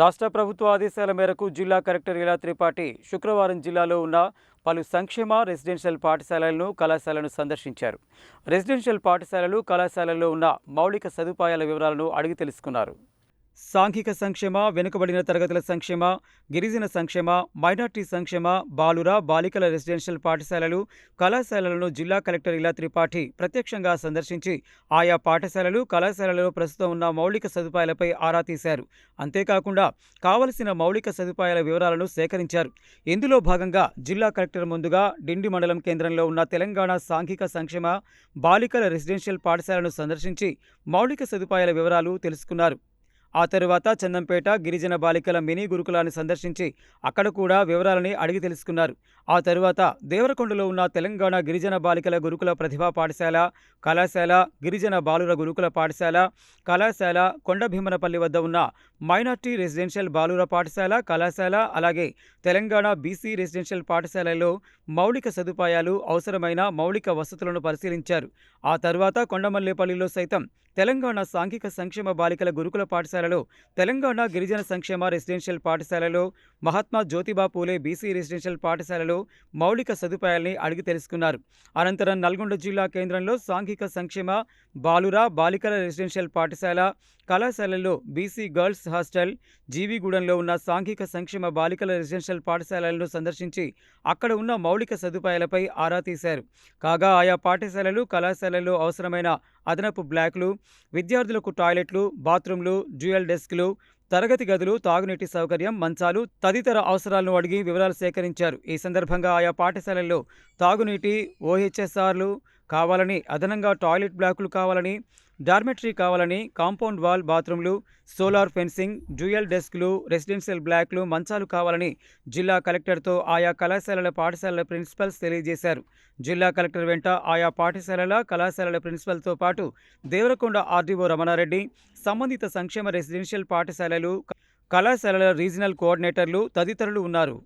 రాష్ట్ర ప్రభుత్వ ఆదేశాల మేరకు జిల్లా కలెక్టర్ ఇలా త్రిపాఠి శుక్రవారం జిల్లాలో ఉన్న పలు సంక్షేమ రెసిడెన్షియల్ పాఠశాలలను కళాశాలను సందర్శించారు. రెసిడెన్షియల్ పాఠశాలలు కళాశాలల్లో ఉన్న మౌలిక సదుపాయాల వివరాలను అడిగి తెలుసుకున్నారు. సాంఘిక సంక్షేమ వెనుకబడిన తరగతుల సంక్షేమ గిరిజన సంక్షేమ మైనార్టీ సంక్షేమ బాలుర బాలికల రెసిడెన్షియల్ పాఠశాలలు కళాశాలలను జిల్లా కలెక్టర్ ఇలా త్రిపాఠి ప్రత్యక్షంగా సందర్శించి ఆయా పాఠశాలలు కళాశాలలో ప్రస్తుతం ఉన్న మౌలిక సదుపాయాలపై ఆరా తీశారు. అంతేకాకుండా కావలసిన మౌలిక సదుపాయాల వివరాలను సేకరించారు. ఇందులో భాగంగా జిల్లా కలెక్టర్ ముందుగా డిండి మండలం కేంద్రంలో ఉన్న తెలంగాణ సాంఘిక సంక్షేమ బాలికల రెసిడెన్షియల్ పాఠశాలను సందర్శించి మౌలిక సదుపాయాల వివరాలు తెలుసుకున్నారు. ఆ తరువాత చందంపేట గిరిజన బాలికల మినీ గురుకులాన్ని సందర్శించి అక్కడ కూడా వివరాలని అడిగి తెలుసుకున్నారు. ఆ తరువాత దేవరకొండలో ఉన్న తెలంగాణ గిరిజన బాలికల గురుకుల ప్రతిభా పాఠశాల కళాశాల గిరిజన బాలుర గురుకుల పాఠశాల కళాశాల కొండభీమనపల్లి వద్ద ఉన్న మైనార్టీ రెసిడెన్షియల్ బాలుర పాఠశాల కళాశాల అలాగే తెలంగాణ బీసీ రెసిడెన్షియల్ పాఠశాలలో మౌలిక సదుపాయాలు అవసరమైన మౌలిక వసతులను పరిశీలించారు. ఆ తర్వాత కొండమల్లేపల్లిలో సైతం తెలంగాణ సాంఘిక సంక్షేమ బాలికల గురుకుల పాఠశాల పాఠశాలలో తెలంగాణ గిరిజన సంక్షేమ రెసిడెన్షియల్ పాఠశాలలో మహాత్మా జ్యోతిబా పూలే బీసీ రెసిడెన్షియల్ పాఠశాలలో మౌలిక సదుపాయాల్ని అడిగి తెలుసుకున్నారు. అనంతరం నల్గొండ జిల్లా కేంద్రంలో సాంఘిక సంక్షేమ బాలుర బాలికల రెసిడెన్షియల్ పాఠశాల కళాశాలల్లో బీసీ గర్ల్స్ హాస్టల్ జీవిగూడెంలో ఉన్న సాంఘిక సంక్షేమ బాలికల రెసిడెన్షియల్ పాఠశాలలను సందర్శించి అక్కడ ఉన్న మౌలిక సదుపాయాలపై ఆరా తీశారు. కాగా ఆయా పాఠశాలలు కళాశాలల్లో అవసరమైన అదనపు బ్లాక్లు విద్యార్థులకు టాయిలెట్లు బాత్రూంలు డ్యూయల్ డెస్క్లు తరగతి గదులు తాగునీటి సౌకర్యం మంచాలు తదితర అవసరాలను అడిగి వివరాలు సేకరించారు. ఈ సందర్భంగా ఆయా పాఠశాలల్లో తాగునీటి ఓహెచ్ఎస్ఆర్లు కావాలని అదనంగా టాయిలెట్ బ్లాకులు కావాలని డార్మెటరీ కావాలని కాంపౌండ్ వాల్ బాత్రూంలు సోలార్ ఫెన్సింగ్ డ్యూయల్ డెస్క్లు రెసిడెన్షియల్ బ్లాక్లు మంచాలు కావాలని జిల్లా కలెక్టర్తో ఆయా కళాశాలల పాఠశాలల ప్రిన్సిపల్స్ తెలియజేశారు. జిల్లా కలెక్టర్ వెంట ఆయా పాఠశాలల కళాశాలల ప్రిన్సిపల్తో పాటు దేవరకొండ ఆర్డీఓ రమణారెడ్డి సంబంధిత సంక్షేమ రెసిడెన్షియల్ పాఠశాలలు కళాశాలల రీజనల్ కోఆర్డినేటర్లు తదితరులు ఉన్నారు.